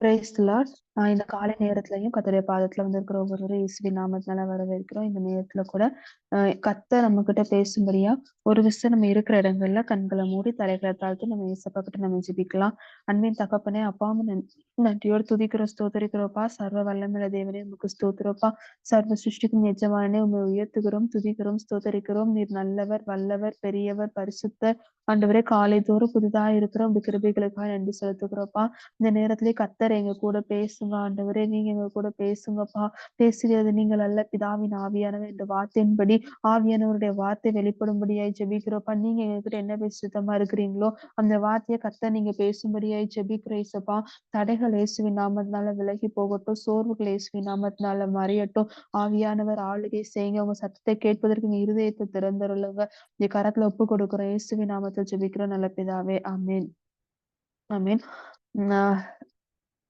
Praise the Lord. ஆஹ் இந்த காலை நேரத்திலையும் கத்தருடைய பாதத்துல வந்து இருக்கிற ஒவ்வொரு இயேசுவின் நாமத்தினால வரவேற்கிறோம். இந்த நேரத்துல கூட ஆஹ் கத்த நம்ம கிட்ட பேசும்படியா ஒரு விஷயம் நம்ம இருக்கிற இடங்கள்ல கண்களை மூடி தலைகளை தாழ்த்து நம்ம ஏசப்பா கிட்ட நம்ம ஜெபிக்கலாம். அன்பின் தகப்பனே அப்பாவும் நன்றியோடு துதிக்கிற ஸ்தோத்தரிக்கிறோப்பா சர்வ வல்லமில்ல தேவனே உமக்கு ஸ்தோத்திரப்பா. சர்வ சிருஷ்டிக்கும் எஜமானே உண்மை உயர்த்துகிறோம் துதிக்கிறோம் ஸ்தோத்தரிக்கிறோம். நீர் நல்லவர் வல்லவர் பெரியவர் பரிசுத்தர். ஆண்டவரே காலை தோறும் புதிதா இருக்கிறோம் கிருபிகளுக்காக நன்றி செலுத்துகிறோப்பா இந்த நேரத்திலே கத்தர் எங்க கூட பேசும் பேசுங்க ஆண்டவரே. நீங்க எங்க கூட பேசுங்கப்பா. பேசுகிறது நீங்கள் அல்ல பிதாவின் ஆவியானவர் இந்த வார்த்தையின்படி. ஆவியானவருடைய வார்த்தை வெளிப்படும்படியாய் ஜெபிக்கிறோப்பா நீங்க எங்ககிட்ட என்ன பேச சுத்தமா இருக்கிறீங்களோ அந்த வார்த்தையை கத்த நீங்க பேசும்படியாய் ஜெபிக்கிறேசப்பா தடைகள் இயேசுவின் நாமத்தினால விலகி போகட்டும். சோர்வுகள் இயேசுவின் நாமத்தினால மறையட்டும். ஆவியானவர் ஆளுகை செய்யுங்க. உங்க சத்தத்தை கேட்பதற்கு இருதயத்தை திறந்துருளுங்க. இந்த கரத்துல ஒப்பு கொடுக்குறோம். இயேசுவின் நாமத்தில் ஜெபிக்கிறோம். நல்ல பிதாவே. அமீன் ஆமென்.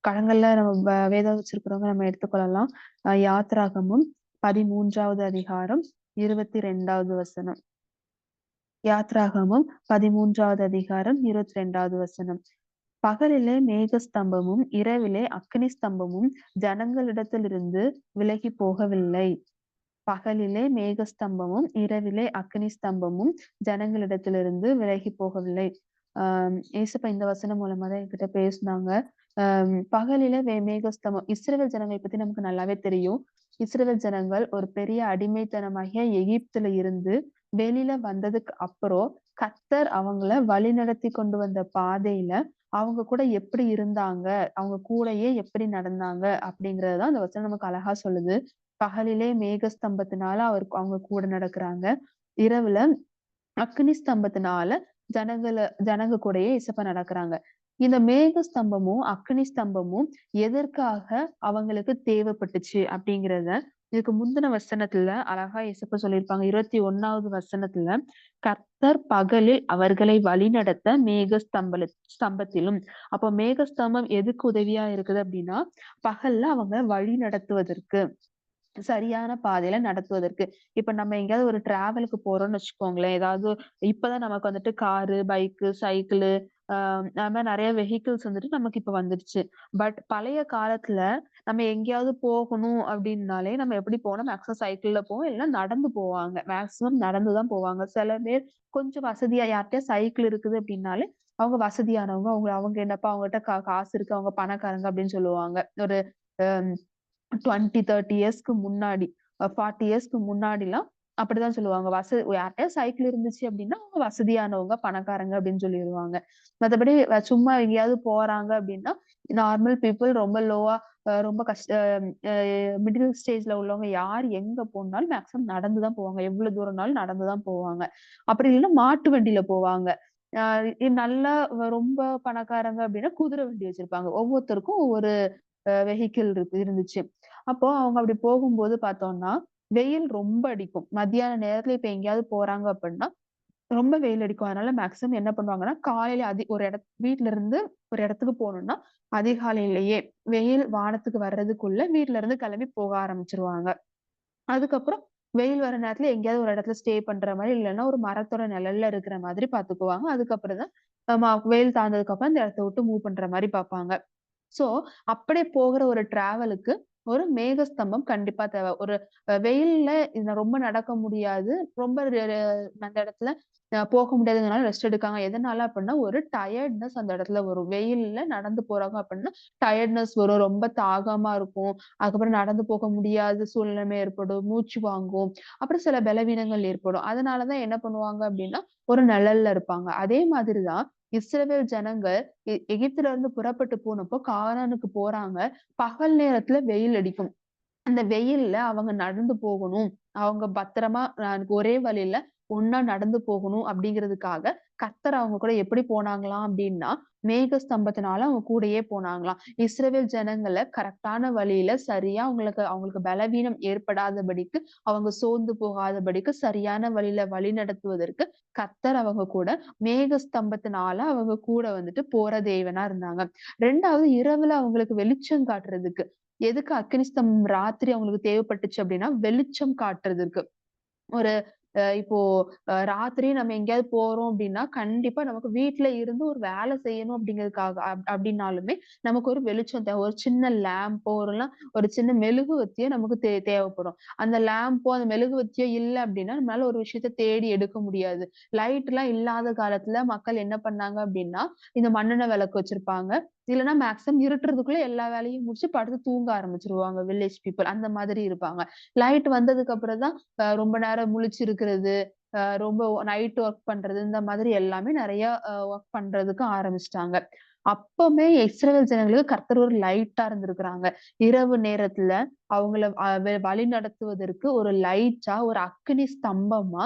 ஆஹ் கடங்கள்ல நம்ம வேதம் வச்சிருக்கிறவங்க நம்ம எடுத்துக்கொள்ளலாம். ஆஹ் யாத்ராகமும் பதிமூன்றாவது அதிகாரம் இருபத்தி ரெண்டாவது வசனம். யாத்ராகமும் பதிமூன்றாவது அதிகாரம் இருபத்தி ரெண்டாவது வசனம். பகலிலே மேகஸ்தம்பமும் இரவிலே அக்னி ஸ்தம்பமும் ஜனங்களிடத்திலிருந்து விலகி போகவில்லை. பகலிலே மேகஸ்தம்பமும் இரவிலே அக்னி ஸ்தம்பமும் ஜனங்களிடத்திலிருந்து விலகி போகவில்லை. ஆஹ் ஏசப்பா இந்த வசனம் மூலமா தான் என்கிட்ட பேசினாங்க. பகலில வே மேகஸ்தம்பம் இஸ்ரேல் ஜனங்களை பத்தி நமக்கு நல்லாவே தெரியும். இஸ்ரேல் ஜனங்கள் ஒரு பெரிய அடிமைத்தனமாகிய எகிப்துல இருந்து வெளியில வந்ததுக்கு அப்புறம் கத்தர் அவங்கள வழி நடத்தி கொண்டு வந்த பாதையில அவங்க கூட எப்படி இருந்தாங்க? அவங்க கூடயே எப்படி நடந்தாங்க? அப்படிங்கறதுதான் அந்த வசனம் நமக்கு அழகா சொல்லுது. பகலிலே மேகஸ்தம்பத்தினால அவர் அவங்க கூட நடக்கிறாங்க. இரவுல அக்னி ஸ்தம்பத்தினால ஜனங்கள ஜனங்க கூடயே இசப்ப நடக்கிறாங்க. இந்த மேக ஸ்தம்பமும் அக்னி ஸ்தம்பமும் எதற்காக அவங்களுக்கு தேவைப்பட்டுச்சு அப்படிங்கிறத இதுக்கு முந்தின வசனத்துல அழகா இசப்ப சொல்லியிருப்பாங்க. இருபத்தி ஒன்னாவது வசனத்துல கர்த்தர் பகலில் அவர்களை வழிநடத்த மேக ஸ்தம்பல ஸ்தம்பத்திலும் அப்போ மேக ஸ்தம்பம் எதுக்கு உதவியா இருக்குது அப்படின்னா பகல்ல அவங்க வழி நடத்துவதற்கு சரியான பாதையில நடத்துவதற்கு. இப்ப நம்ம எங்கேயாவது ஒரு டிராவலுக்கு போறோம்னு வச்சுக்கோங்களேன். ஏதாவது இப்பதான் நமக்கு வந்துட்டு காரு பைக்கு சைக்கிள் அது மாதிரி நிறைய வெஹிக்கிள்ஸ் வந்துட்டு நமக்கு இப்ப வந்துருச்சு. பட் பழைய காலத்துல நம்ம எங்கேயாவது போகணும் அப்படின்னாலே நம்ம எப்படி போனோம் மேக்ஸிமம் சைக்கிள்ல போவோம் எல்லாம் நடந்து போவாங்க. மேக்ஸிமம் நடந்துதான் போவாங்க. சில பேர் கொஞ்சம் வசதியா யார்கிட்டயா சைக்கிள் இருக்குது அப்படின்னாலே அவங்க வசதியானவங்க அவங்க அவங்க என்னப்பா அவங்ககிட்ட கா காசு இருக்கு அவங்க பணக்காரங்க அப்படின்னு சொல்லுவாங்க. ஒரு டுவெண்ட்டி தேர்ட்டி இயர்ஸ்க்கு முன்னாடி ஃபார்ட்டி இயர்ஸ்க்கு முன்னாடிலாம் அப்படிதான் சொல்லுவாங்க. வசதி யார்கிட்ட சைக்கிள் இருந்துச்சு அப்படின்னா அவங்க வசதியானவங்க பணக்காரங்க அப்படின்னு சொல்லிடுவாங்க. மத்தபடி சும்மா எங்கேயாவது போறாங்க அப்படின்னா நார்மல் பீப்புள் ரொம்ப லோவா ரொம்ப கஷ்ட மிடில் ஸ்டேஜ்ல உள்ளவங்க யார் எங்க போனாலும் மேக்ஸிமம் நடந்துதான் போவாங்க. எவ்வளவு தூரம்னாலும் நடந்துதான் போவாங்க. அப்படி இல்லைன்னா மாட்டு வண்டியில போவாங்க. ஆஹ் நல்லா ரொம்ப பணக்காரங்க அப்படின்னா குதிரை வண்டி வச்சிருப்பாங்க. ஒவ்வொருத்தருக்கும் ஒவ்வொரு வெஹிக்கிள் இருக்கு இருந்துச்சு. அப்போ அவங்க அப்படி போகும்போது பார்த்தோம்னா வெயில் ரொம்ப அடிக்கும். மத்தியான நேரத்துல இப்ப எங்கேயாவது போறாங்க அப்படின்னா ரொம்ப வெயில் அடிக்கும். அதனால மேக்ஸிமம் என்ன பண்ணுவாங்கன்னா காலையில அதி ஒரு இட வீட்டுல இருந்து ஒரு இடத்துக்கு போகணும்னா அதிகாலையிலேயே வெயில் வானத்துக்கு வர்றதுக்குள்ள வீட்டுல இருந்து கிளம்பி போக ஆரம்பிச்சிருவாங்க. அதுக்கப்புறம் வெயில் வர நேரத்துல எங்கேயாவது ஒரு இடத்துல ஸ்டே பண்ற மாதிரி இல்லைன்னா ஒரு மரத்தோட நிழல்ல இருக்கிற மாதிரி பாத்துக்குவாங்க. அதுக்கப்புறம் தான் வெயில் தாழ்ந்ததுக்கு அப்புறம் இந்த இடத்த விட்டு மூவ் பண்ற மாதிரி பார்ப்பாங்க சோ அப்படியே போகிற ஒரு டிராவலுக்கு ஒரு மேகஸ்தம்பம் கண்டிப்பா தேவை. ஒரு வெயில்ல இதுல ரொம்ப நடக்க முடியாது. ரொம்ப அந்த இடத்துல போக முடியாதுங்கனால ரெஸ்ட் எடுக்காங்க. எதனால அப்படின்னா ஒரு டயர்ட்னஸ் அந்த இடத்துல வரும். வெயில்ல நடந்து போறாங்க அப்படின்னா டயர்ட்னஸ் வரும். ரொம்ப தாகமா இருக்கும். அதுக்கப்புறம் நடந்து போக முடியாத. சூழ்நிலைமை ஏற்படும். மூச்சு வாங்கும். அப்புறம் சில பலவீனங்கள் ஏற்படும். அதனாலதான் என்ன பண்ணுவாங்க அப்படின்னா ஒரு நிழல்ல இருப்பாங்க. அதே மாதிரிதான் இஸ்ரவேல் ஜனங்கள் எ- எகிப்துல இருந்து புறப்பட்டு போனப்போ காரானுக்கு போறாங்க. பகல் நேரத்துல வெயில் அடிக்கும். அந்த வெயில்ல அவங்க நடந்து போகணும். அவங்க பத்திரமா ஒரே வழியில ஒன்னா நடந்து போகணும் அப்படிங்கிறதுக்காக கத்தர் அவங்க கூட எப்படி போனாங்களாம் அப்படின்னா மேக ஸ்தம்பத்தினால அவங்க கூடயே போனாங்களாம். இஸ்ரேவேல் ஜனங்களை கரெக்டான வழியில சரியா அவங்களுக்கு அவங்களுக்கு பலவீனம் ஏற்படாதபடிக்கு அவங்க சோர்ந்து போகாதபடிக்கு சரியான வழியில வழி நடத்துவதற்கு கத்தர் அவங்க கூட மேக ஸ்தம்பத்தினால அவங்க கூட வந்துட்டு போற தேவனா இருந்தாங்க. ரெண்டாவது இரவுல அவங்களுக்கு வெளிச்சம் காட்டுறதுக்கு எதுக்கு அக்னிஸ்தம் ராத்திரி அவங்களுக்கு தேவைப்பட்டுச்சு அப்படின்னா வெளிச்சம் காட்டுறதுக்கு. ஒரு இப்போ ராத்திரி நம்ம எங்கேயாவது போறோம் அப்படின்னா, கண்டிப்பா நமக்கு வீட்டுல இருந்து ஒரு வேலை செய்யணும் அப்படிங்கிறதுக்காக அப் அப்படின்னாலுமே, நமக்கு ஒரு வெளிச்சம் தேவை. ஒரு சின்ன லேம்போ, ஒருலாம் ஒரு சின்ன மெழுகுவத்தியோ நமக்கு தே தேவைப்படும். அந்த லேம்போ, அந்த மெழுகுவத்தியோ இல்ல அப்படின்னா, நம்மளால ஒரு விஷயத்த தேடி எடுக்க முடியாது. லைட்லாம் இல்லாத காலத்துல மக்கள் என்ன பண்ணாங்க அப்படின்னா, இந்த மண்ணெண்ண விளக்கு வச்சிருப்பாங்க. இல்லன்னா மேக்ஸிமம் இருட்டுறதுக்குள்ள எல்லா வேலையும் முடிச்சு படுத்து தூங்க ஆரம்பிச்சிருவாங்க வில்லேஜ் பீப்புள் அந்த மாதிரி இருப்பாங்க. லைட் வந்ததுக்கு அப்புறம் தான் ரொம்ப நேரம் முழிச்சிருக்கிறது, இருக்கிறது ரொம்ப நைட் ஒர்க் பண்றது, இந்த மாதிரி எல்லாமே நிறைய ஒர்க் பண்றதுக்கு ஆரம்பிச்சுட்டாங்க. அப்பமே இஸ்ரேல் ஜனங்களுக்கு கர்த்தர் ஒரு லைட்டா இருந்திருக்கிறாங்க. இரவு நேரத்துல அவங்கள வழி நடத்துவதற்கு ஒரு லைட்டா, ஒரு அக்னி ஸ்தம்பமா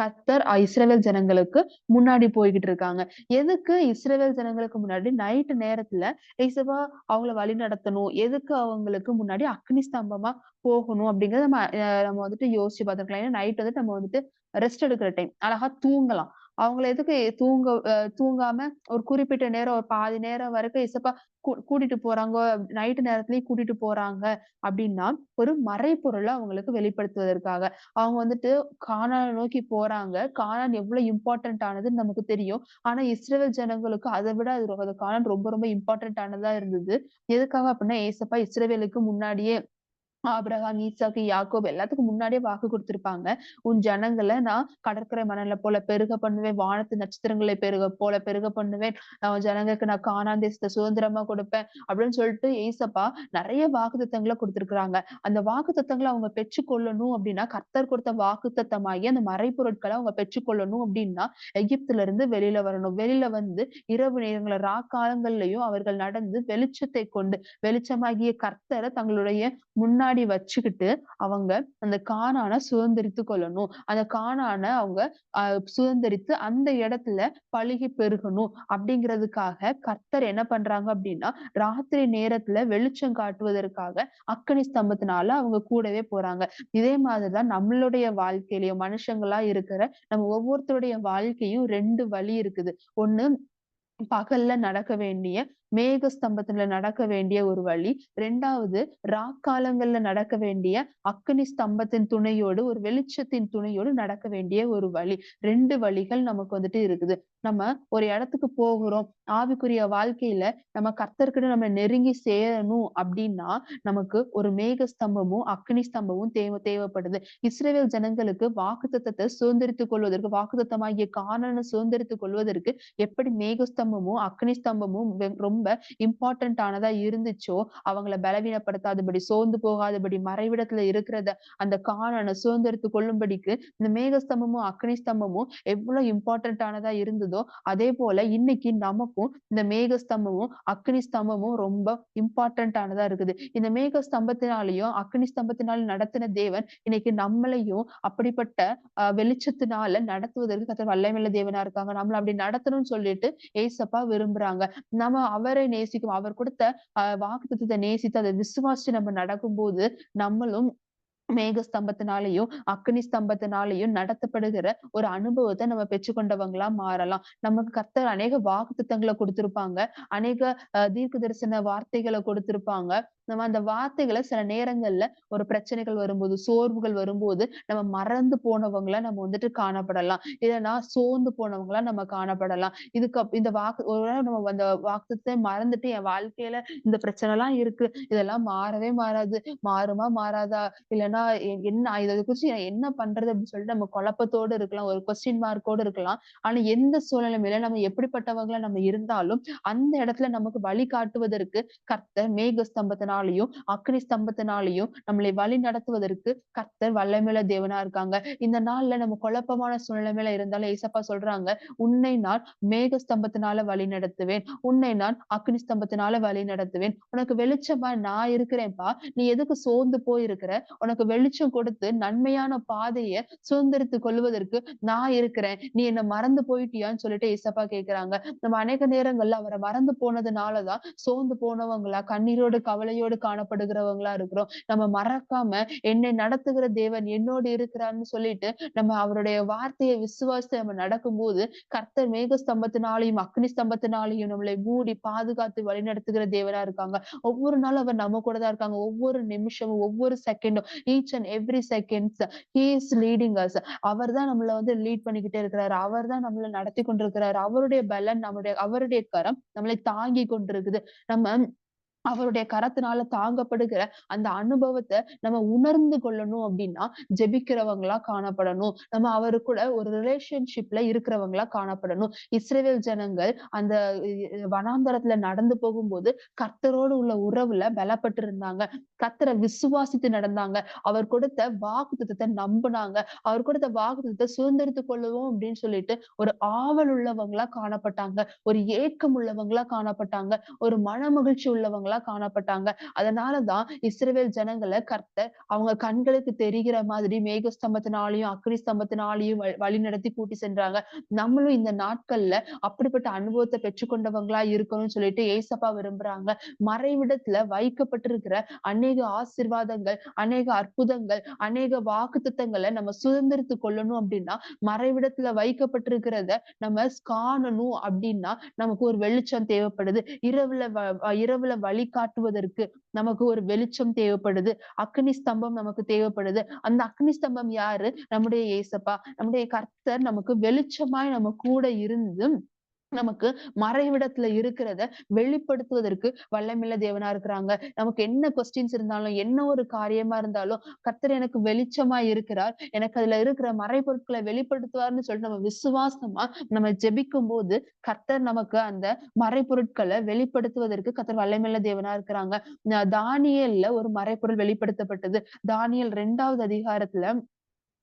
கத்தர் இஸ்ரேவேல் ஜனங்களுக்கு முன்னாடி போய்கிட்டு இருக்காங்க. எதுக்கு இஸ்ரேவேல் ஜனங்களுக்கு முன்னாடி நைட்டு நேரத்துல ஏசப்பா அவங்கள வழி நடத்தணும். எதுக்கு அவங்களுக்கு முன்னாடி அக்னி ஸ்தம்பமா போகணும் அப்படிங்கறத நம்ம நம்ம வந்துட்டு யோசிச்சு பார்த்துருக்கலாம். ஏன்னா நைட் வந்துட்டு நம்ம வந்துட்டு ரெஸ்ட் எடுக்கிற டைம். அழகா தூங்கலாம். அவங்கள எதுக்கு தூங்க தூங்காம ஒரு குறிப்பிட்ட நேரம் ஒரு பாதி நேரம் வரைக்கும் இசப்பா கூ கூட்டிட்டு போறாங்க. நைட்டு நேரத்துலயும் கூட்டிட்டு போறாங்க அப்படின்னா, ஒரு மறைப்பொருளை அவங்களுக்கு வெளிப்படுத்துவதற்காக. அவங்க வந்துட்டு கானான நோக்கி போறாங்க. காணான் எவ்வளவு இம்பார்ட்டன்ட் ஆனதுன்னு நமக்கு தெரியும். ஆனா இஸ்ரேல் ஜனங்களுக்கு அதை விட அது காணான் ரொம்ப ரொம்ப இம்பார்ட்டன்ட் ஆனதா இருந்தது. எதுக்காக அப்படின்னா, ஏசப்பா இஸ்ரேவேலுக்கு முன்னாடியே ஆபிரகாம், ஈசாக்கு, யாக்கோபு எல்லாத்துக்கும் முன்னாடியே வாக்கு குடுத்திருப்பாங்க. உன் ஜனங்கள நான் கடற்கரை மணல போல பெருக பண்ணுவேன். வானத்து நட்சத்திரங்களை பெருக போல பெருக பண்ணுவேன். நான் உன் ஜனங்களுக்கு நான் கானான் சுதந்திரமா கொடுப்பேன். அப்படின்னு சொல்லிட்டு ஏசப்பா நிறைய வாக்குத்தத்தங்கள குடுத்திருக்கிறாங்க. அந்த வாக்குத்தத்தங்கள அவங்க பெற்றுக்கொள்ளணும் அப்படின்னா, கர்த்தர் கொடுத்த வாக்குத்தத்தமாகிய அந்த மறைபொருட்கள அவங்க பெற்றுக்கொள்ளணும் அப்படின்னா, எகிப்தில இருந்து வெளியில வரணும். வெளியில வந்து இரவு நேரங்கள்ல ராக்காலங்கள்லயும் அவர்கள் நடந்து வெளிச்சத்தை கொண்டு வெளிச்சமாகிய கர்த்தர தங்களுடைய முன்னாடி முன்னாடி வச்சுக்கிட்டு, அவங்க அந்த காணான சுதந்திரித்து கொள்ளணும். அந்த காணான அவங்க சுதந்திரித்து சுதந்தரித்து அந்த இடத்துல பழுகி பெருகணும் அப்படிங்கிறதுக்காக கர்த்தர் என்ன பண்றாங்க அப்படின்னா, ராத்திரி நேரத்துல வெளிச்சம் காட்டுவதற்காக அக்கனி ஸ்தம்பத்தினால அவங்க கூடவே போறாங்க. இதே மாதிரிதான் நம்மளுடைய வாழ்க்கையிலயும் மனுஷங்களா இருக்கிற நம்ம ஒவ்வொருத்தருடைய வாழ்க்கையும் ரெண்டு வழி இருக்குது. ஒண்ணு பகல்ல நடக்க வேண்டிய மேக ஸ்தம்பத்துல நடக்க வேண்டிய ஒரு வழி. 2வது ராக்காலங்கள்ல நடக்க வேண்டிய அக்னி ஸ்தம்பத்தின் துணையோடு, ஒரு வெளிச்சத்தின் துணையோடு நடக்க வேண்டிய ஒரு வழி. ரெண்டு வழிகள் நமக்கு வந்துட்டு இருக்குது. நம்ம ஒரு இடத்துக்கு போகிறோம். ஆவிக்குரிய வாழ்க்கையில நம்ம கர்த்தர்கிட்ட நம்ம நெருங்கி சேரணும் அப்படின்னா நமக்கு ஒரு மேக ஸ்தம்பமும், அக்னி ஸ்தம்பமும் தேவ தேவைப்படுது. இஸ்ரேல் ஜனங்களுக்கு வாக்கு தத்தத்தை சுதந்திரித்துக் கொள்வதற்கு வாக்குத்தத்தமாகிய காணனை சுதந்தரித்துக் கொள்வதற்கு எப்படி மேகஸ்தம்பமும் அக்னி ஸ்தம்பமும் ரொம்ப ரொம்ப இம்பார்ட்டன்ட் ஆனதா இருந்துச்சோ, அவங்கள பலவீனப்படுத்தாதபடி, சோர்ந்து போகாதபடி, மறைவிடத்துல இருக்கிறத அந்த கானான சுதந்திரத்து கொள்ளும்படிக்கு இந்த மேகஸ்தம்பமும் அக்னிஸ்தம்பமும் எவ்வளவு இம்பார்ட்டன்ட் ஆனதா இருந்ததோ, அதே போல இன்னைக்கு நமக்கும் இந்த மேக ஸ்தம்பமும், ஸ்தம்பமும் ரொம்ப இம்பார்ட்டன்ட் ஆனதா இருக்குது. இந்த மேக அக்னிஸ்தம்பத்தினாலும் நடத்தின தேவன் இன்னைக்கு நம்மளையும் அப்படிப்பட்ட வெளிச்சத்தினால நடத்துவதற்கு கர்த்தர் வல்லமில்ல தேவனா இருக்காங்க. நம்மள அப்படி நடத்தணும்னு சொல்லிட்டு ஏசப்பா விரும்புறாங்க. நம்ம அவ நேசிக்கும் அவர் கொடுத்த அ நேசித்து அதை விசுவாசிச்சு நம்ம நடக்கும்போது, நம்மளும் மேக ஸ்தம்பத்தினாலயும், அக்னி ஸ்தம்பத்தினாலயும் நடத்தப்படுகிற ஒரு அனுபவத்தை நம்ம பெற்றுக்கொண்டவங்களா மாறலாம். நமக்கு கர்த்தர் அநேக வாக்கு திட்டங்களை கொடுத்திருப்பாங்க அநேக தீர்க்க தரிசன வார்த்தைகளை கொடுத்திருப்பாங்க. நம்ம அந்த வார்த்தைகளை சில நேரங்கள்ல ஒரு பிரச்சனைகள் வரும்போது, சோர்வுகள் வரும்போது, நம்ம மறந்து போனவங்கள நம்ம வந்துட்டு காணப்படலாம். இல்லைன்னா சோர்ந்து போனவங்களா நம்ம காணப்படலாம். இதுக்கு இந்த வாக்கு ஒரு நம்ம அந்த வாக்குத்தை மறந்துட்டு என் வாழ்க்கையில இந்த பிரச்சனை எல்லாம் இருக்கு. இதெல்லாம் மாறவே மாறாது. மாறுமா? மாறாதா? இல்லைன்னா என்ன இதை குறிச்சு என்ன பண்றது? அப்படின்னு சொல்லிட்டு நம்ம குழப்பத்தோட இருக்கலாம். ஒரு கொஸ்டின் மார்க்கோட இருக்கலாம். ஆனா எந்த சூழ்நிலையில நம்ம எப்படிப்பட்டவங்கள நம்ம இருந்தாலும், அந்த இடத்துல நமக்கு வழிகாட்டுவதற்கு கர்த்தர் மேக ஸ்தம்பத்தினாலையும் அக்னி ஸ்தம்பத்தினாலையும் நம்மளை வழி நடத்துவதற்கு கர்த்தர் வல்லமையுள்ள தேவனா இருக்காங்க. இந்த நாள்ல நம்ம குழப்பமான சூழ்நிலைமையில இருந்தாலும் ஏசப்பா சொல்றாங்க, "உன்னை நான் மேக ஸ்தம்பத்தினால வழி நடத்துவேன். உன்னை நான் அக்னி ஸ்தம்பத்தினால வழி நடத்துவேன். உனக்கு வெளிச்சமா நான் இருக்கிறேன்ப்பா. நீ எதுக்கு சோர்ந்து போயிருக்கிற? உனக்கு வெளிச்சம் கொடுத்து நன்மையான பாதையை சுதந்திரித்துக் கொள்வதற்கு நான் இருக்கிறேன். நீ என்ன மறந்து போயிட்டியான்னு சொல்லிட்டு இசப்பா கேக்குறாங்க நம்ம அநேக நேரங்கள்ல அவரை மறந்து போனதுனாலதான் சோர்ந்து போனவங்களா, கண்ணீரோடு, கவலையோடு நம்பிக்கையோடு காணப்படுகிறவங்களா இருக்கிறோம். நம்ம மறக்காம என்னை நடத்துகிற தேவன் என்னோடு இருக்கிறான்னு சொல்லிட்டு நம்ம அவருடைய வார்த்தையை விசுவாசி நம்ம நடக்கும்போது கர்த்தர் மேக ஸ்தம்பத்தினாலையும் அக்னி ஸ்தம்பத்தினாலையும் நம்மளை மூடி பாதுகாத்து வழிநடத்துகிற தேவனா இருக்காங்க. ஒவ்வொரு நாளும் அவர் நம்ம கூட தான் இருக்காங்க. ஒவ்வொரு நிமிஷமும் ஒவ்வொரு செகண்டும் each and every seconds he is leading as அவர் தான் நம்மளை வந்து லீட் பண்ணிக்கிட்டே இருக்கிறாரு. அவர் தான் நம்மளை நடத்தி கொண்டிருக்கிறாரு. அவருடைய பலன் நம்முடைய அவருடைய கரம் நம்மளை தாங்கி கொண்டிருக்குது. நம்ம அவருடைய கரத்தினால தாங்கப்படுகிற அந்த அனுபவத்தை நம்ம உணர்ந்து கொள்ளணும் அப்படின்னா ஜெபிக்கிறவங்களா காணப்படணும். நம்ம அவரு கூட ஒரு ரிலேஷன்ஷிப்ல இருக்கிறவங்களா காணப்படணும். இஸ்ரேல் ஜனங்கள் அந்த வனாந்தரத்துல நடந்து போகும்போது கர்த்தரோடு உள்ள உறவுல பலப்பட்டு இருந்தாங்க கர்த்தரை விசுவாசித்து நடந்தாங்க. அவர் கொடுத்த வாக்குத்தத்தை நம்பினாங்க. அவர் கொடுத்த வாக்குத்தத்தை சுதந்திரித்து கொள்ளுவோம் அப்படின்னு சொல்லிட்டு ஒரு ஆவல் உள்ளவங்களா காணப்பட்டாங்க. ஒரு ஏக்கம் உள்ளவங்களா காணப்பட்டாங்க. ஒரு மன மகிழ்ச்சி இருக்கிறவங்களா காணப்பட்டாங்க. அதனாலதான் இஸ்ரேல் ஜனங்களை கர்த்தர் அவங்க கண்களுக்கு தெரிகிற மாதிரி மேக ஸ்தம்பத்தினாலையும் அக்னி ஸ்தம்பத்தினாலையும் வழி நடத்தி கூட்டி சென்றாங்க. நம்மளும் இந்த நாட்கள்ல அப்படிப்பட்ட அனுபவத்தை பெற்றுக்கொண்டவங்களா இருக்கணும்னு சொல்லிட்டு ஏசப்பா விரும்புறாங்க. மறைவிடத்துல வைக்கப்பட்டிருக்கிற அநேக ஆசிர்வாதங்கள் அநேக அற்புதங்கள் அநேக வாக்கு திட்டங்களை நம்ம சுதந்திரத்து கொள்ளணும் அப்படின்னா மறைவிடத்துல வைக்கப்பட்டிருக்கிறத நம்ம காணணும் அப்படின்னா நமக்கு ஒரு வெளிச்சம் தேவைப்படுது. இரவுல இரவுல வழி வழிகாட்டுவதற்கு நமக்கு ஒரு வெளிச்சம் தேவைப்படுது. அக்னி ஸ்தம்பம் நமக்கு தேவைப்படுது. அந்த அக்னி ஸ்தம்பம் யாரு? நம்முடைய ஏசப்பா. நம்முடைய கர்த்தர் நமக்கு வெளிச்சமாய் நம்ம கூட இருந்து நமக்கு மறைவிடத்துல இருக்கிறத வெளிப்படுத்துவதற்கு வல்லமில்ல தேவனா இருக்கிறாங்க. நமக்கு என்ன கொஸ்டின்ஸ் இருந்தாலும் என்ன ஒரு காரியமா இருந்தாலும் கர்த்தர் எனக்கு வெளிச்சமா இருக்கிறார். எனக்கு அதுல இருக்கிற மறைபொருட்களை வெளிப்படுத்துவார்னு சொல்லிட்டு நம்ம விசுவாசமா நம்ம ஜெபிக்கும் போது கர்த்தர் நமக்கு அந்த மறைபொருட்களை வெளிப்படுத்துவதற்கு கர்த்தர் வல்லமில்ல தேவனா இருக்கிறாங்க. தானியல்ல ஒரு மறைப்பொருள் வெளிப்படுத்தப்பட்டது. தானியல் ரெண்டாவது அதிகாரத்துல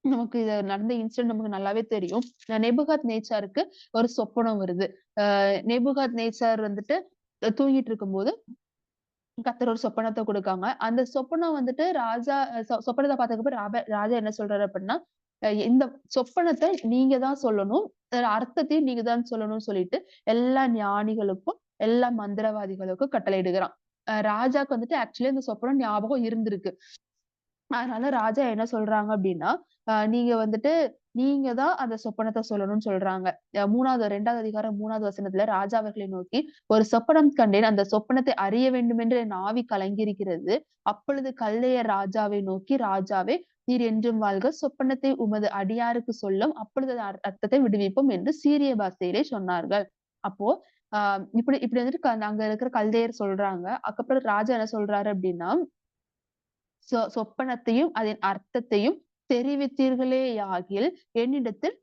நமக்கு இது நடந்த இன்சிடென்ட் நமக்கு நல்லாவே தெரியும். நெபுகாத் நேச்சாருக்கு ஒரு சொப்பனம் வருது. ஆஹ் நெபுகாத் நேச்சார் வந்துட்டு தூங்கிட்டு இருக்கும்போது கத்தர் ஒரு சொப்பனத்தை கொடுக்காங்க. அந்த சொப்பனம் வந்துட்டு ராஜா சொப்பனத்தை பார்த்ததுக்கு ராஜா என்ன சொல்றாரு அப்படின்னா இந்த சொப்பனத்தை நீங்க தான் சொல்லணும். அர்த்தத்தையும் நீங்க தான் சொல்லணும்னு சொல்லிட்டு எல்லா ஞானிகளுக்கும் எல்லா மந்திரவாதிகளுக்கும் கட்டளையிடுகிறான். ராஜாக்கு வந்துட்டு ஆக்சுவலி இந்த சொப்பனம் ஞாபகம் இருந்திருக்கு. அதனால ராஜா என்ன சொல்றாங்க அப்படின்னா நீங்க வந்துட்டு நீங்க தான் அந்த சொப்பனத்தை சொல்லணும்னு சொல்றாங்க. மூணாவது ரெண்டாவது அதிகாரம் மூணாவது வசனத்துல ராஜா அவர்களை நோக்கி ஒரு சொப்பனம் கண்டேன் அந்த சொப்பனத்தை அறிய வேண்டும் என்று என் ஆவி கலங்கியிருக்கிறது. அப்பொழுது கல்லைய ராஜாவை நோக்கி ராஜாவே நீர் என்றும் வாழ்க. சொப்பனத்தை உமது அடியாருக்கு சொல்லும். அப்பொழுது அர்த்தத்தை விடுவிப்போம் என்று சீரிய பாஷையிலே சொன்னார்கள். அப்போ ஆஹ் இப்படி இப்படி வந்துட்டு அங்க இருக்கிற கல்தையர் சொல்றாங்க. அதுக்கப்புறம் ராஜா என்ன சொல்றாரு அப்படின்னா சொ சொப்பனத்தையும் அதன் அர்த்தத்தையும் தெரிவித்தீர்களேயாகில் என்னிடத்தில்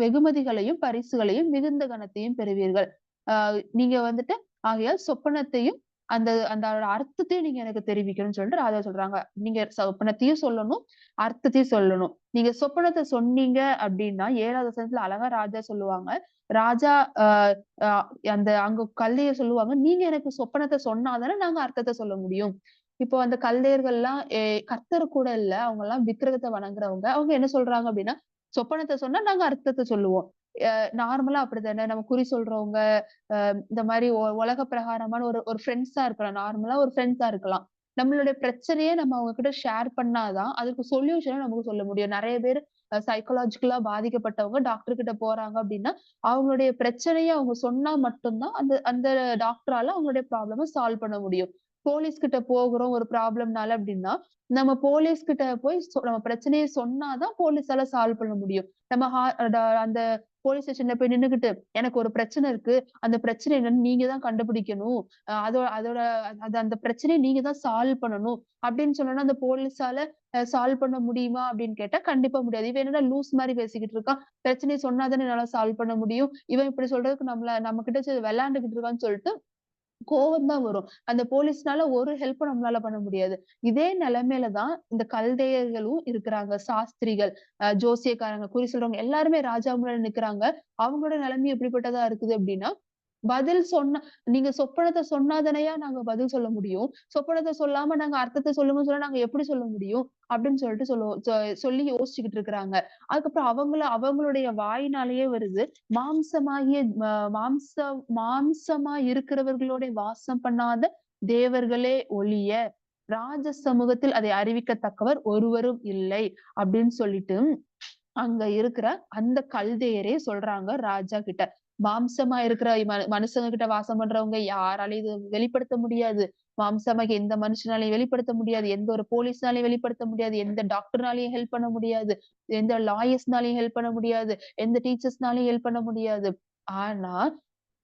வெகுமதிகளையும் பரிசுகளையும் மிகுந்த கணத்தையும் பெறுவீர்கள். ஆஹ் நீங்க வந்துட்டு ஆகையால் சொப்பனத்தையும் அந்த அந்த அர்த்தத்தையும் நீங்க எனக்கு தெரிவிக்கணும்னு சொல்லிட்டு ராஜா சொல்றாங்க. நீங்க சொப்பனத்தையும் சொல்லணும் அர்த்தத்தையும் சொல்லணும். நீங்க சொப்பனத்தை சொன்னீங்க அப்படின்னா ஏழாவது வசனத்துல அழகா ராஜா சொல்லுவாங்க. ராஜா ஆஹ் அந்த அங்க கல்லைய சொல்லுவாங்க. நீங்க எனக்கு சொப்பனத்தை சொன்னாதானே நாங்க அர்த்தத்தை சொல்ல முடியும். இப்போ அந்த கல்தையர்கள்லாம் கர்த்தர் கூட இல்ல அவங்க எல்லாம் வணங்குறவங்க. அவங்க என்ன சொல்றாங்க அப்படின்னா சொப்பனத்தை சொன்னா நாங்க அர்த்தத்தை சொல்லுவோம். நார்மலா அப்படித்தானே நம்ம குறி சொல்றவங்க இந்த மாதிரி உலக பிரகாரமான ஒரு ஒரு ஃப்ரெண்ட்ஸா இருக்கலாம். நார்மலா ஒரு ஃப்ரெண்ட்ஸா இருக்கலாம். நம்மளுடைய பிரச்சனையே நம்ம அவங்க கிட்ட ஷேர் பண்ணாதான் அதுக்கு சொல்யூஷனும் நமக்கு சொல்ல முடியும். நிறைய பேர் சைக்கலாஜிக்கலா பாதிக்கப்பட்டவங்க டாக்டர் கிட்ட போறாங்க அப்படின்னா அவங்களுடைய பிரச்சனையை அவங்க சொன்னா மட்டும்தான் அந்த அந்த டாக்டரால அவங்களுடைய ப்ராப்ளம சால்வ் பண்ண முடியும். போலீஸ் கிட்ட போகிறோம் ஒரு ப்ராப்ளம்னால அப்படின்னா நம்ம போலீஸ் கிட்ட போய் நம்ம பிரச்சனையை சொன்னாதான் போலீஸால சால்வ் பண்ண முடியும். நம்ம அந்த போலீஸ் ஸ்டேஷன்ல போய் நின்னுகிட்டு எனக்கு ஒரு பிரச்சனை இருக்கு அந்த பிரச்சனை என்னன்னு நீங்க தான் கண்டுபிடிக்கணும் அதோட அதோட அது அந்த பிரச்சனையை நீங்க தான் சால்வ் பண்ணணும் அப்படின்னு சொன்னா அந்த போலீஸால சால்வ் பண்ண முடியுமா அப்படின்னு கேட்டா கண்டிப்பா முடியாது. இவன் என்னடா லூஸ் மாதிரி பேசிக்கிட்டு இருக்கான் பிரச்சனையை சொன்னாதானே என்னால சால்வ் பண்ண முடியும்? இவன் இப்படி சொல்றதுக்கு நம்மள நம்ம கிட்ட விளையாண்டுகிட்டு இருக்கான்னு சொல்லிட்டு கோவம் தான் வரும். அந்த போலீஸ்னால ஒரு ஹெல்ப் நம்மளால பண்ண முடியாது. இதே நிலைமையிலதான் இந்த கல்தையர்களும் இருக்கிறாங்க. சாஸ்திரிகள் அஹ் ஜோசியக்காரங்க குறி சொல்றவங்க எல்லாருமே ராஜா முன்னாடி நிக்கிறாங்க. அவங்களோட நிலைமை எப்படிப்பட்டதா இருக்குது அப்படின்னா பதில் சொன்ன நீங்க சொப்பனத்தை சொன்னாதனையா நாங்க பதில் சொல்ல முடியும்? சொப்பனத்தை சொல்லாம நாங்க அர்த்தத்தை சொல்லுங்க சொல்ல நாங்க எப்படி சொல்ல முடியும்? அப்படின்னு சொல்லிட்டு சொல்லுவோம் சொல்லி யோசிச்சுக்கிட்டு இருக்கிறாங்க. அதுக்கப்புறம் அவங்கள அவங்களுடைய வாயினாலேயே வருது. மாம்சமாகிய மாம்ச மாம்சமா இருக்கிறவர்களோட வாசம் பண்ணாத தேவர்களே ஒளிய ராஜ சமூகத்தில் அதை அறிவிக்கத்தக்கவர் ஒருவரும் இல்லை அப்படின்னு சொல்லிட்டு அங்க இருக்கிற அந்த கல்தேயரே சொல்றாங்க ராஜா கிட்ட. மாம்சமா இருக்கிற ம- மனுஷங்க கிட்ட வாசம் பண்றவங்க யாராலையும் இது வெளிப்படுத்த முடியாது. மாம்சமாக எந்த மனுஷனாலையும் வெளிப்படுத்த முடியாது. எந்த ஒரு போலீஸ்னாலையும் வெளிப்படுத்த முடியாது. எந்த டாக்டர்னாலையும் ஹெல்ப் பண்ண முடியாது. எந்த லாயர்ஸ்னாலையும் ஹெல்ப் பண்ண முடியாது. எந்த டீச்சர்ஸ்னாலையும் ஹெல்ப் பண்ண முடியாது. ஆனா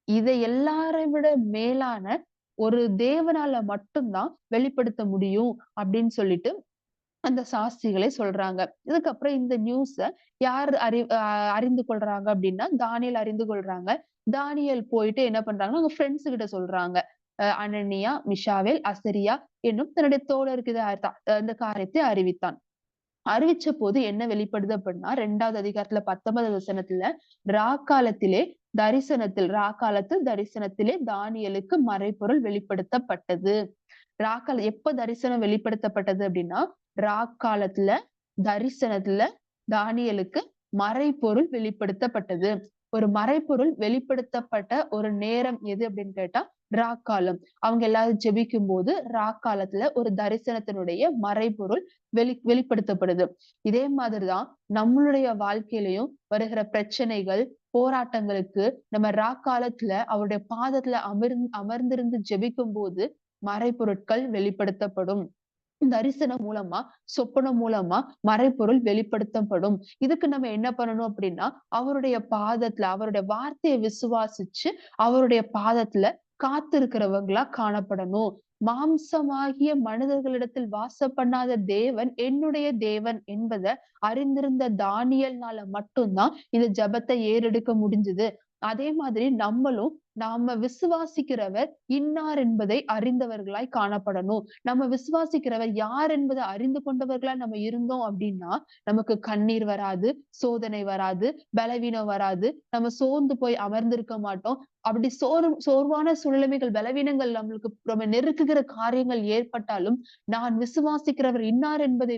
இதை எல்லாரை விட மேலான ஒரு தேவனால மட்டும்தான் வெளிப்படுத்த முடியும் அப்படின்னு சொல்லிட்டு அந்த சாஸ்திரிகளை சொல்றாங்க. இதுக்கப்புறம் இந்த நியூஸ யார் அறி அறிந்து கொள்றாங்க அப்படின்னா தானியல் அறிந்து கொள்றாங்க. தானியல் போயிட்டு என்ன பண்றாங்கன்னா அவங்க ஃப்ரெண்ட்ஸ் கிட்ட சொல்றாங்க. அனன்யா மிஷாவேல் அசரியா என்னும் தன்னுடைய தோழருக்கு இந்த காரியத்தை அறிவித்தான். அறிவிச்ச போது என்ன வெளிப்படுது அப்படின்னா ரெண்டாவது அதிகாரத்துல பத்தொன்பது வசனத்துல ராக்காலத்திலே தரிசனத்தில் ராக்காலத்தில் தரிசனத்திலே தானியலுக்கு மறைபொருள் வெளிப்படுத்தப்பட்டது. ராக்கால எப்ப தரிசனம் வெளிப்படுத்தப்பட்டது அப்படின்னா ராக்காலத்துல தரிசனத்துல தானியலுக்கு மறைப்பொருள் வெளிப்படுத்தப்பட்டது. ஒரு மறைப்பொருள் வெளிப்படுத்தப்பட்ட ஒரு நேரம் எது அப்படின்னு கேட்டா ராக்காலம் அவங்க எல்லாரும் ஜெபிக்கும் போது ராக்காலத்துல ஒரு தரிசனத்தினுடைய மறைபொருள் வெளி வெளிப்படுத்தப்படுது. இதே மாதிரிதான் நம்மளுடைய வாழ்க்கையிலையும் வருகிற பிரச்சனைகள் போராட்டங்களுக்கு நம்ம ராக்காலத்துல அவருடைய பாதத்துல அமர் அமர்ந்திருந்து ஜெபிக்கும் போது மறைப்பொருட்கள் வெளிப்படுத்தப்படும். தரிசனம் மூலமா சொப்பனம் மூலமா மறைபொருள் வெளிப்படுத்தப்படும். இதுக்கு நம்ம என்ன பண்ணணும் அப்படின்னா அவருடைய பாதத்துல அவருடைய வார்த்தையை விசுவாசிச்சு அவருடைய பாதத்துல காத்திருக்கிறவங்களா காணப்படணும். மாம்சமாகிய மனிதர்களிடத்தில் வாச பண்ணாத தேவன் என்னுடைய தேவன் என்பதை அறிந்திருந்த தானியல்னால மட்டும்தான் இந்த ஜெபத்தை ஏறெடுக்க முடிஞ்சது. அதே மாதிரி நம்மளும் நாம விசுவாசிக்கிறவர் இன்னார் என்பதை அறிந்தவர்களாய் காணப்படணும். நம்ம விசுவாசிக்கிறவர் யார் என்பதை அறிந்து கொண்டவர்களா நம்ம இருந்தோம் அப்படின்னா நமக்கு கண்ணீர் வராது சோதனை வராது பலவீனம் வராது. நம்ம சோர்ந்து போய் அமர்ந்திருக்க மாட்டோம். அப்படி சோர் சோர்வான சூழ்நிலைமைகள் பலவீனங்கள் நம்மளுக்கு ரொம்ப நெருக்குகிற காரியங்கள் ஏற்பட்டாலும் நான் விசுவாசிக்கிறவர் இன்னார் என்பதை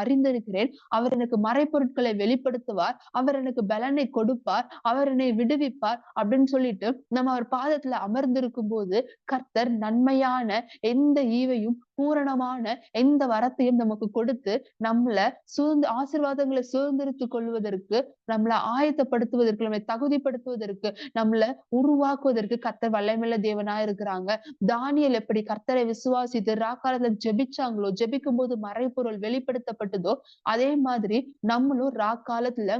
அறிந்திருக்கிறேன். அவர் எனக்கு மறைப்பொருட்களை வெளிப்படுத்துவார். அவர் எனக்கு பலனை கொடுப்பார். அவர் என்னை விடுவிப்பார் அப்படின்னு சொல்லிட்டு நம்ம அவர் பாதத்துல அமர்ந்திருக்கும் போது கர்த்தர் நன்மையான எந்த ஈவையும் பூரணமான எந்த வரத்தையும் நமக்கு கொடுத்து நம்மள சுதந்திர ஆசிர்வாதங்களை சுதந்திரித்துக் கொள்வதற்கு நம்மளை ஆயத்தப்படுத்துவதற்கு நம்மளை தகுதிப்படுத்துவதற்கு நம்மளை உருவாக்குவதற்கு கர்த்தர் வல்லமில்ல தேவனா இருக்கிறாங்க. தானியல் எப்படி கர்த்தரை விசுவாசித்து ராக்காலத்துல ஜெபிச்சாங்களோ ஜெபிக்கும் போது மறைப்பொருள் வெளிப்படுத்தப்பட்டதோ அதே மாதிரி நம்மளும் ராக்காலத்துல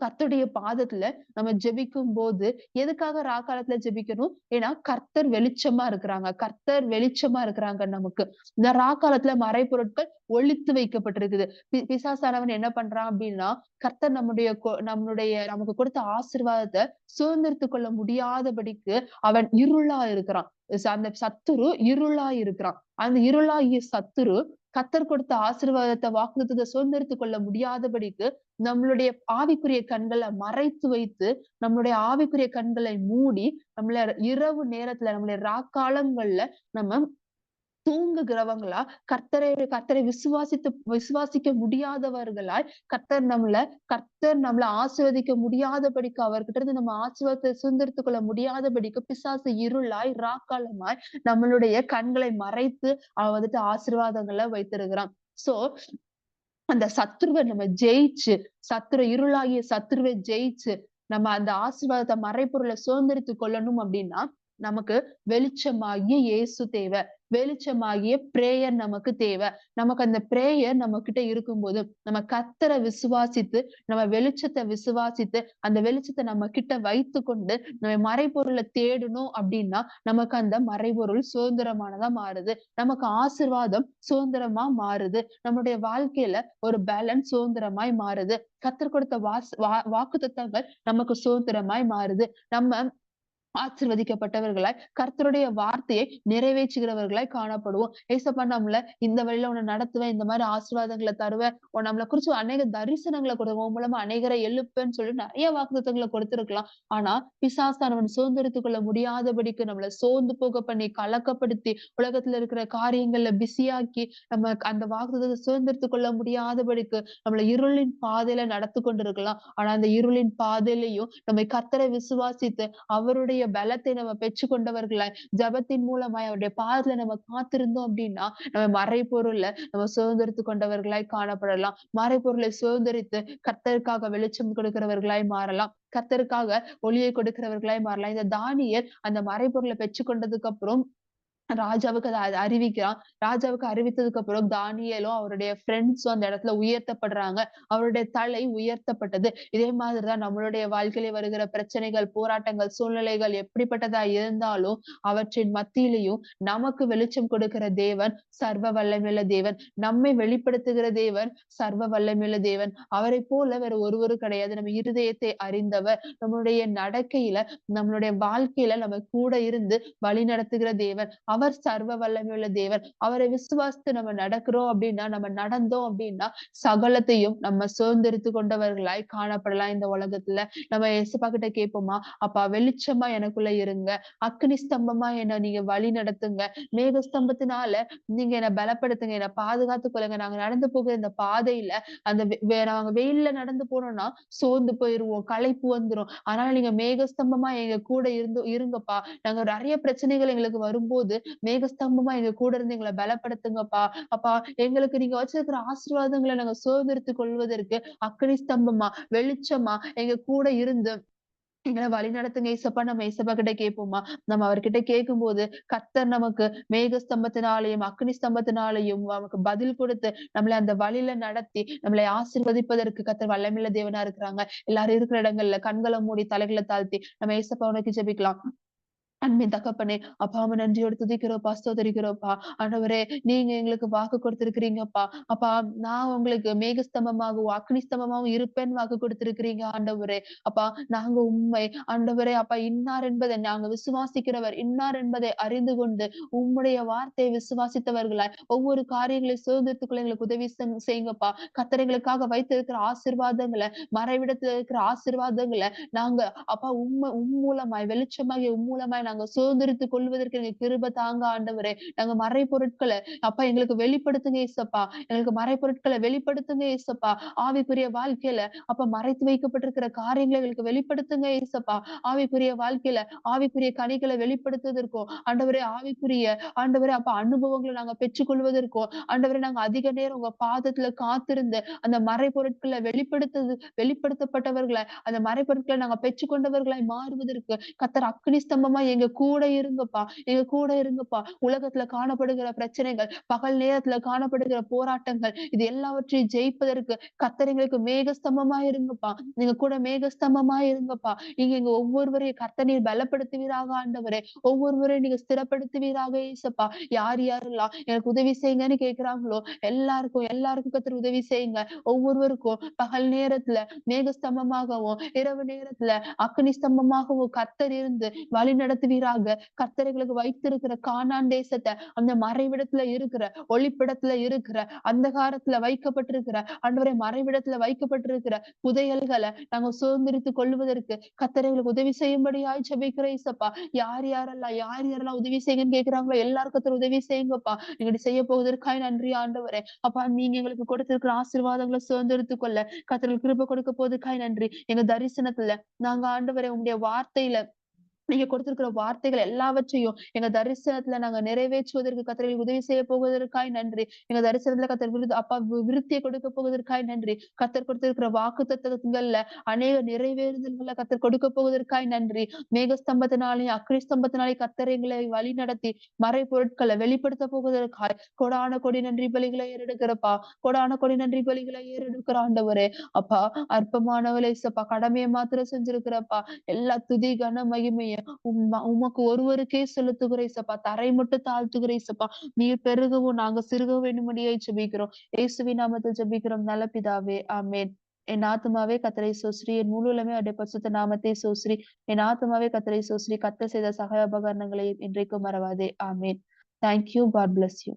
கர்த்தருடைய பாதத்துல நம்ம ஜெபிக்கும் போது எதுக்காக ராக்காலத்துல ஜெபிக்கணும்? ஏன்னா கர்த்தர் வெளிச்சமா இருக்கிறாங்க. கர்த்தர் வெளிச்சமா இருக்கிறாங்க நமக்கு. இந்த ராக்காலத்துல மறைப்பொருட்கள் ஒழித்து வைக்கப்பட்டிருக்குது. பி- பிசாசானவன் என்ன பண்றான் அப்படின்னா கர்த்தர் நம்முடைய கொ- நம்மளுடைய நமக்கு கொடுத்த ஆசீர்வாதத்தை சுதந்திரத்து கொள்ள முடியாதபடிக்கு அவன் இருளா இருக்கிறான். அந்த சத்துரு இருளா இருக்கிறான். அந்த இருளாகிய சத்துரு கத்தர் கொடுத்த ஆசீர்வாதத்தை வாக்குத்தத்தை சுதந்திரித்துக் கொள்ள முடியாதபடிக்கு நம்மளுடைய ஆவிக்குரிய கண்களை மறைத்து வைத்து நம்மளுடைய ஆவிக்குரிய கண்களை மூடி நம்மள இரவு நேரத்துல நம்மளுடைய ராக்காலங்கள்ல நம்ம தூங்குகிறவங்களா? கர்த்தரை கர்த்தரை விசுவாசித்து விசுவாசிக்க முடியாதவர்களாய் கர்த்தர் நம்மள கர்த்தர் நம்மள ஆசிர்வதிக்க முடியாதபடிக்கு அவர்கிட்ட இருந்து நம்ம ஆசீர்வாதத்தை சுதந்திரத்துக் கொள்ள முடியாதபடிக்கு பிசாசு இருளாய் ராக்காலமாய் நம்மளுடைய கண்களை மறைத்து அவன் வந்துட்டு ஆசீர்வாதங்களை வைத்திருக்கிறான். சோ அந்த சத்ருவை நம்ம ஜெயிச்சு சத்துரு இருளாகிய சத்ருவை ஜெயிச்சு நம்ம அந்த ஆசீர்வாதத்தை மறைப்பொருளை சுதந்திரித்து கொள்ளணும் அப்படின்னா நமக்கு வெளிச்சமாகிய இயேசு தேவை வெளிச்சமாகிய பிரேயர் நமக்கு தேவை. நமக்கு அந்த பிரேயர் நம்ம கிட்ட இருக்கும்போது நம்ம கத்தரை விசுவாசித்து நம்ம வெளிச்சத்தை விசுவாசித்து அந்த வெளிச்சத்தை நம்ம கிட்ட வைத்து கொண்டு நம்ம மறைபொருளை தேடணும் அப்படின்னா நமக்கு அந்த மறைபொருள் சுதந்திரமானதா மாறுது. நமக்கு ஆசிர்வாதம் சுதந்திரமா மாறுது. நம்மளுடைய வாழ்க்கையில ஒரு பேலன்ஸ் சுதந்திரமாய் மாறுது. கத்தர் கொடுத்த வாஸ் வா வாக்கு நமக்கு சுதந்திரமாய் மாறுது. நம்ம ஆசிர்வதிக்கப்பட்டவர்களாய் கர்த்தருடைய வார்த்தையை நிறைவேற்றுகிறவர்களாய் காணப்படுவோம். ஏசப்பா நம்மள இந்த வழியில உன்னை நடத்துவேன் இந்த மாதிரி ஆசீர்வாதங்களை தருவேன். உன் நம்மளை குறிச்சு அநேக தரிசனங்களை கொடுக்கும் உன் மூலமா அநேகரை எழுப்புன்னு சொல்லி நிறைய வாக்குத்தங்களை கொடுத்திருக்கலாம். ஆனா பிசாசானவன் சுதந்திரத்து கொள்ள முடியாதபடிக்கு நம்மளை சோர்ந்து போக பண்ணி கலக்கப்படுத்தி உலகத்துல இருக்கிற காரியங்கள்ல பிஸியாக்கி நம்ம அந்த வாக்குத்தத்தை சுதந்திரத்து கொள்ள முடியாதபடிக்கு நம்மள இருளின் பாதையில நடத்து கொண்டிருக்கலாம். ஆனா அந்த இருளின் பாதையிலையும் நம்மை கர்த்தரை விசுவாசித்து அவருடைய புதிய பலத்தை நம்ம பெற்று கொண்டவர்களா ஜபத்தின் மூலமாய் அவருடைய பாதத்துல நம்ம காத்திருந்தோம் அப்படின்னா நம்ம மறைபொருள்ல நம்ம சுதந்திரத்து கொண்டவர்களாய் காணப்படலாம். மறைபொருளை சுதந்திரித்து கத்தருக்காக வெளிச்சம் கொடுக்கிறவர்களாய் மாறலாம். கத்தருக்காக ஒளியை கொடுக்கிறவர்களாய் மாறலாம். இந்த தானியல் அந்த மறைபொருளை பெற்று கொண்டதுக்கு அப்புறம் ராஜாவுக்கு அதை அறிவிக்கிறான். ராஜாவுக்கு அறிவித்ததுக்கு அப்புறம் தானியலும் அவருடைய ஃப்ரெண்ட்ஸும் அந்த இடத்துல உயர்த்தப்படுறாங்க. அவருடைய தலை உயர்த்தப்பட்டது. இதே மாதிரிதான் நம்மளுடைய வாழ்க்கையில வருகிற பிரச்சனைகள் போராட்டங்கள் சூழ்நிலைகள் எப்படிப்பட்டதா இருந்தாலும் அவற்றின் மத்தியிலையும் நமக்கு வெளிச்சம் கொடுக்கிற தேவன் சர்வ வல்லமில்ல தேவன். நம்மை வெளிப்படுத்துகிற தேவன் சர்வ வல்லமில்ல தேவன். அவரை போல வேற ஒருவரும் கிடையாது. நம்ம இருதயத்தை அறிந்தவர் நம்மளுடைய நடக்கையில நம்மளுடைய வாழ்க்கையில நம்ம கூட இருந்து வழி நடத்துகிற தேவன். அவர் சர்வ வல்லமையுள்ள தேவர் அவரை விசுவாசித்து நம்ம நடக்கிறோம் அப்படின்னா நம்ம நடந்தோம் அப்படின்னா சகலத்தையும் நம்ம சுதந்திரித்து கொண்டவர்களாய் காணப்படலாம் இந்த உலகத்துல. நம்ம எசப்பா கிட்ட கேட்போமா அப்பா வெளிச்சமா எனக்குள்ள இருங்க. அக்னி ஸ்தம்பமா என்ன நீங்க வழி நடத்துங்க. மேக ஸ்தம்பத்தினால நீங்க என்ன பலப்படுத்துங்க. என்ன பாதுகாத்து கொள்ளுங்க. நாங்க நடந்து போகிற இந்த பாதையில அந்த நாங்க வெயில்ல நடந்து போனோம்னா சோர்ந்து போயிருவோம். களைப்பு வந்துரும். அதனால நீங்க மேகஸ்தம்பமா எங்க கூட இருந்து இருங்கப்பா. நாங்க நிறைய பிரச்சனைகள் எங்களுக்கு வரும்போது மேகஸ்தம்பமா எங்க கூட இருந்து எங்களை பலப்படுத்துங்கப்பா. அப்பா எங்களுக்கு நீங்க வச்சிருக்கிற ஆசீர்வாதங்களை நாங்க சுதந்திரத்து கொள்வதற்கு அக்னி ஸ்தம்பமா வெளிச்சமா எங்க கூட இருந்து எங்களை வழி நடத்துங்க ஏசப்பா நம்ம ஏசப்பா கிட்ட கேட்போமா நம்ம அவர்கிட்ட கேட்கும் போது கத்தர் நமக்கு மேக ஸ்தம்பத்தினாலையும் அக்னி ஸ்தம்பத்தினாலையும் நமக்கு பதில் கொடுத்து நம்மளை அந்த வழியில நடத்தி நம்மளை ஆசிர்வதிப்பதற்கு கத்தர் வல்லமில்ல தேவனா இருக்கிறாங்க. எல்லாரும் இருக்கிற இடங்கள்ல கண்களை மூடி தலைகளை தாழ்த்தி நம்ம ஏசப்பா உனக்கு ஜெபிக்கலாம். அன்பின் தகப்பனே அப்பாவை நன்றியோடு துதிக்கிறோப்பா ஸ்தோதரிக்கிறோப்பா ஆண்டவரே நீங்க எங்களுக்கு வாக்கு கொடுத்திருக்கிறீங்கப்பா. அப்பா நான் உங்களுக்கு மேகஸ்தம்பமாகவும் அக்னிஸ்தம்பமாகவும் இருப்பேன் வாக்கு கொடுத்திருக்கிறீங்க ஆண்டவரே. அப்பா நாங்க உண்மை ஆண்டவரே அப்பா இன்னார் என்பதை நாங்க விசுவாசிக்கிறவர் இன்னார் என்பதை அறிந்து கொண்டு உம்முடைய வார்த்தையை விசுவாசித்தவர்களாய் ஒவ்வொரு காரியங்களை சுதந்திரத்துக்குள்ள எங்களுக்கு உதவி செய்யுங்கப்பா. கத்தரைகளுக்காக வைத்திருக்கிற ஆசிர்வாதங்களை மறைவிடத்துல இருக்கிற ஆசிர்வாதங்களை நாங்க அப்பா உண்மை உம் மூலமாய் வெளிச்சமாகி உம் மூலமாய் நாங்க சுதந்திரித்துக் கொள்வதற்கு எங்க கிருப தாங்க ஆண்டவரே. நாங்க மறை பொருட்களை அப்பா எங்களுக்கு வெளிப்படுத்துங்க ஏசப்பா. எங்களுக்கு மறை பொருட்களை வெளிப்படுத்துங்க ஏசப்பா. ஆவிக்குரிய வாழ்க்கையில அப்ப மறைத்து வைக்கப்பட்டிருக்கிற காரியங்களை எங்களுக்கு வெளிப்படுத்துங்க ஏசப்பா. ஆவிக்குரிய வாழ்க்கையில ஆவிக்குரிய கனிகளை வெளிப்படுத்துவதற்கும் ஆண்டவரே ஆவிக்குரிய ஆண்டவரே அப்ப அனுபவங்களை நாங்க பெற்றுக்கொள்வதற்கும் ஆண்டவரே நாங்க அதிக நேரம் உங்க பாதத்துல காத்திருந்து அந்த மறை பொருட்களை வெளிப்படுத்துது வெளிப்படுத்தப்பட்டவர்களை அந்த மறை பொருட்களை நாங்க பெற்றுக்கொண்டவர்களை மாறுவதற்கு கத்தர் அக்னி ஸ்தம்பமா எங்க எங்க கூட இருங்கப்பா எங்க கூட இருங்கப்பா. உலகத்துல காணப்படுகிற பிரச்சனைகள் பகல் நேரத்துல காணப்படுகிற போராட்டங்கள் இது எல்லாவற்றையும் ஜெயிப்பதற்கு கத்தரைங்களுக்கு மேகஸ்தம்பமா இருங்கப்பா. நீங்க கூட மேகஸ்தம்பமா இருங்கப்பா. நீங்க எங்க ஒவ்வொருவரையும் கர்த்தநீர் பலப்படுத்துவீராக ஆண்டவரே. ஒவ்வொருவரையும் நீங்க ஸ்திரப்படுத்துவீராக ஏசப்பா. யார் யாரெல்லாம் எனக்கு உதவி செய்யுங்கன்னு கேக்குறாங்களோ எல்லாருக்கும் எல்லாருக்கும் கத்தர் உதவி செய்யுங்க. ஒவ்வொருவருக்கும் பகல் நேரத்துல மேகஸ்தம்பமாகவும் இரவு நேரத்துல அக்னி ஸ்தம்பமாகவும் கத்தர் இருந்து வழி நடத்துவீராக கர்த்தர்களுக்கு வைத்திருக்கிற காணான் தேசத்தை அந்த மறைவிடத்துல இருக்கிற ஒளிப்பிடத்துல இருக்கிற அந்தகாரத்துல வைக்கப்பட்டிருக்கிற அன்றவரை மறைவிடத்துல வைக்கப்பட்டிருக்கிற புதையல்களை நாங்க சுதந்திரித்து கொள்வதற்கு கத்தரைகளுக்கு உதவி செய்யும்படியாய் ஜபிக்கிற இசப்பா யார் யாரெல்லாம் யார் யாரெல்லாம் உதவி செய்யுங்கன்னு கேட்கிறாங்களோ எல்லாருக்கும் உதவி செய்யுங்கப்பா. நீங்க செய்ய போவதற்காய் நன்றி ஆண்டவரே. அப்பா நீங்க எங்களுக்கு கொடுத்திருக்கிற ஆசீர்வாதங்களை சுதந்திரித்து கொள்ள கத்தர்கள் கிருப்ப கொடுக்க போவதற்காய் நன்றி. எங்க தரிசனத்துல நாங்க ஆண்டவரை உங்களுடைய வார்த்தையில நீங்க கொடுத்திருக்கிற வார்த்தைகள் எல்லாவற்றையும் எங்க தரிசனத்துல நாங்க நிறைவேற்றுவதற்கு கத்திரிகள் உதவி செய்ய போவதற்காய் நன்றி. எங்க தரிசனத்துல கத்தர் விருது அப்பா விருத்தியை கொடுக்க போவதற்காய் நன்றி. கத்தர் கொடுத்திருக்கிற வாக்கு தத்துவங்கள்ல அநேக நிறைவேறுதல்களை கத்தர் கொடுக்க போவதற்காய் நன்றி. மேகஸ்தம்பத்தினாலையும் அக்ரி ஸ்தம்பத்தினாலே கத்தர் எங்களை வழி நடத்தி மறை பொருட்களை வெளிப்படுத்த போவதற்காய் கொடான கொடி நன்றி பலிகளை ஏறெடுக்கிறப்பா. கொடான கொடி நன்றி பலிகளை ஏறெடுக்கிற ஆண்டவரே. அப்பா அற்பமானவளை சப்பா கடமையை மாத்திரம் செஞ்சிருக்கிறப்பா. எல்லா துதி கன மகிமையும் உமக்கு ஒருவருக்கே செலுத்துகிற சப்பா தரை மட்டும் தாழ்த்துகிற சப்பா நீர் பெருகவும் நாங்க சிறுக வேண்டும்படியை ஜபிக்கிறோம். இயேசுவி நாமத்தில் ஜபிக்கிறோம். நல்ல பிதாவே ஆமேன். என் ஆத்மாவே கத்தரை சோஸ்ரீ என் முழுலமே அடைய பசுத்த நாமத்தை சோஸ்ரீ என் ஆத்மாவே கத்தரை சோஸ்ரீ கத்த செய்த சகாய உபகரணங்களை இன்றைக்கும் மறவாதே. ஆமேன். Thank you god bless you